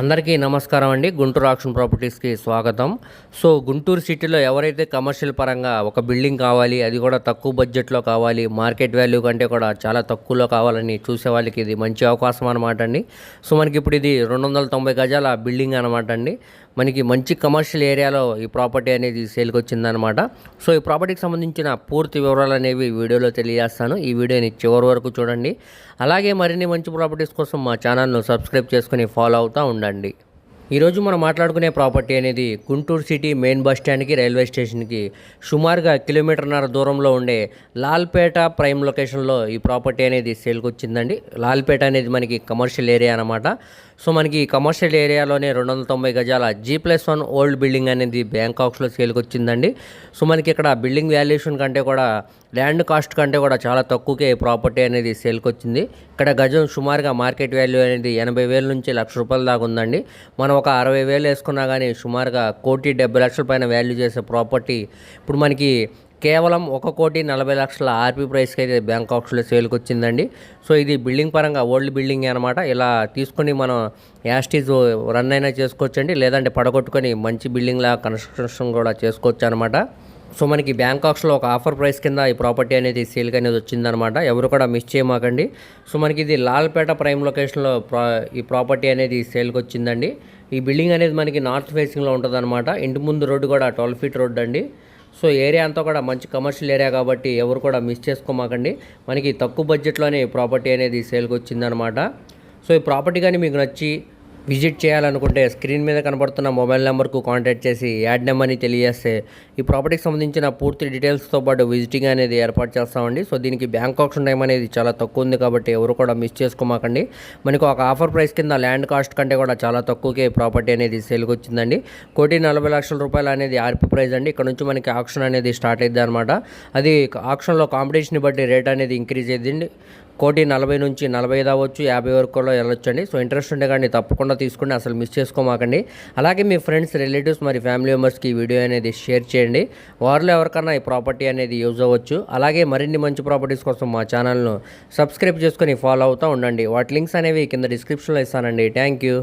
అందరికీ నమస్కారం అండి. గుంటూరు ఆక్షన్ ప్రాపర్టీస్కి స్వాగతం. సో గుంటూరు సిటీలో ఎవరైతే కమర్షియల్ పరంగా ఒక బిల్డింగ్ కావాలి అది కూడా తక్కువ బడ్జెట్లో కావాలి మార్కెట్ వాల్యూ కంటే కూడా చాలా తక్కువలో కావాలని చూసే వాళ్ళకి ఇది మంచి అవకాశం అనమాట అండి. సో మనకి ఇప్పుడు ఇది రెండు వందల తొంభై గజాల బిల్డింగ్ అనమాట అండి. మనకి మంచి కమర్షియల్ ఏరియాలో ఈ ప్రాపర్టీ అనేది సేల్కి వచ్చిందనమాట సో ఈ ప్రాపర్టీకి సంబంధించిన పూర్తి వివరాలు అనేవి వీడియోలో తెలియజేస్తాను. ఈ వీడియోని చివరి వరకు చూడండి. అలాగే మరిన్ని మంచి ప్రాపర్టీస్ కోసం మా ఛానల్ను సబ్స్క్రైబ్ చేసుకుని ఫాలో అవుతూ ఉండండి. ఉండండి. ఈరోజు మనం మాట్లాడుకునే ప్రాపర్టీ అనేది గుంటూరు సిటీ మెయిన్ బస్ స్టాండ్కి రైల్వే స్టేషన్కి సుమారుగా కిలోమీటర్న్నర దూరంలో ఉండే లాల్పేట ప్రైమ్ లొకేషన్లో ఈ ప్రాపర్టీ అనేది సేల్కి వచ్చిందండి లాల్పేట అనేది మనకి కమర్షియల్ ఏరియా అనమాట సో మనకి ఈ కమర్షియల్ ఏరియాలోనే రెండు వందల తొంభై గజాల G plus one old building అనేది బ్యాంకాక్స్లో సేల్కి వచ్చిందండి సో మనకి ఇక్కడ బిల్డింగ్ వాల్యుయేషన్ కంటే కూడా ల్యాండ్ కాస్ట్ కంటే కూడా చాలా తక్కువకే ప్రాపర్టీ అనేది సేల్కి వచ్చింది ఇక్కడ గజం సుమారుగా మార్కెట్ వాల్యూ అనేది ఎనభై వేల నుంచి లక్ష రూపాయల దాకా ఉందండి. మనం ఒక అరవై వేలు వేసుకున్నా కానీ సుమారుగా కోటి డెబ్బై లక్షల పైన వాల్యూ చేసే ప్రాపర్టీ ఇప్పుడు మనకి కేవలం ఒక కోటి నలభై లక్షల ఆర్పీ ప్రైస్కి అయితే బ్యాంకాక్స్లో సేల్కి వచ్చిందండి. సో ఇది బిల్డింగ్ పరంగా ఓల్డ్ బిల్డింగ్ అనమాట ఇలా తీసుకొని మనం యాస్టీజ్ రన్ అయినా చేసుకోవచ్చండి. లేదంటే పడగొట్టుకొని మంచి బిల్డింగ్లా కన్స్ట్రక్షన్ కూడా చేసుకోవచ్చు అనమాట సో మనకి బ్యాంకాక్స్లో ఒక ఆఫర్ ప్రైస్ కింద ఈ ప్రాపర్టీ అనేది సేల్కి అనేది వచ్చిందనమాట ఎవరు కూడా మిస్ చేయమాకండి. సో మనకి ఇది లాల్పేట ప్రైమ్ లొకేషన్లో ప్రా ఈ ప్రాపర్టీ అనేది సేల్కి వచ్చిందండి. ఈ బిల్డింగ్ అనేది మనకి నార్త్ ఫేసింగ్లో ఉంటుందన్నమాట. ఇంటి ముందు రోడ్డు కూడా ట్వెల్వ్ ఫీట్ రోడ్ అండి. సో ఏరియా అంతా కూడా మంచి కమర్షియల్ ఏరియా కాబట్టి ఎవరు కూడా మిస్ చేసుకోమాకండి. మనకి తక్కువ బడ్జెట్లోనే ఈ ప్రాపర్టీ అనేది సేల్కి వచ్చిందనమాట సో ఈ ప్రాపర్టీ కానీ మీకు నచ్చి విజిట్ చేయాలనుకుంటే స్క్రీన్ మీద కనబడుతున్న మొబైల్ నెంబర్కు కాంటాక్ట్ చేసి యాడ్ నెంబర్ని తెలియజేస్తే ఈ ప్రాపర్టీకి సంబంధించిన పూర్తి డీటెయిల్స్తో పాటు విజిటింగ్ అనేది ఏర్పాటు చేస్తామండి. సో దీనికి బ్యాంక్ ఆప్షన్ టైం అనేది చాలా తక్కువ ఉంది కాబట్టి ఎవరు కూడా మిస్ చేసుకోమాకండి. మనకు ఒక ఆఫర్ ప్రైస్ కింద ల్యాండ్ కాస్ట్ కంటే కూడా చాలా తక్కువకే ప్రాపర్టీ అనేది సేల్కి వచ్చిందండి. కోటి నలభై లక్షల రూపాయలు అనేది ఆర్పి ప్రైస్ అండి. ఇక్కడ నుంచి మనకి ఆప్షన్ అనేది స్టార్ట్ అయింది అనమాట అది ఆప్షన్లో కాంపిటీషన్ బట్టి రేట్ అనేది ఇంక్రీజ్ అయ్యింది కోటి నలభై నుంచి నలభై ఐదు అవ్వచ్చు యాభై వరకు కూడా వెళ్ళొచ్చండి. సో ఇంట్రెస్ట్ ఉంటే కానీ తప్పకుండా తీసుకుని అసలు మిస్ చేసుకోమాకండి. అలాగే మీ ఫ్రెండ్స్ రిలేటివ్స్ మరి ఫ్యామిలీ మెంబర్స్కి ఈ వీడియో అనేది షేర్ చేయండి. వారిలో ఎవరికన్నా ఈ ప్రాపర్టీ అనేది యూజ్ అవ్వచ్చు. అలాగే మరిన్ని మంచి ప్రాపర్టీస్ కోసం మా ఛానల్ను సబ్స్క్రైబ్ చేసుకొని ఫాలో అవుతూ ఉండండి. వాటి లింక్స్ అనేవి కింద డిస్క్రిప్షన్లో ఇస్తానండి. Thank you.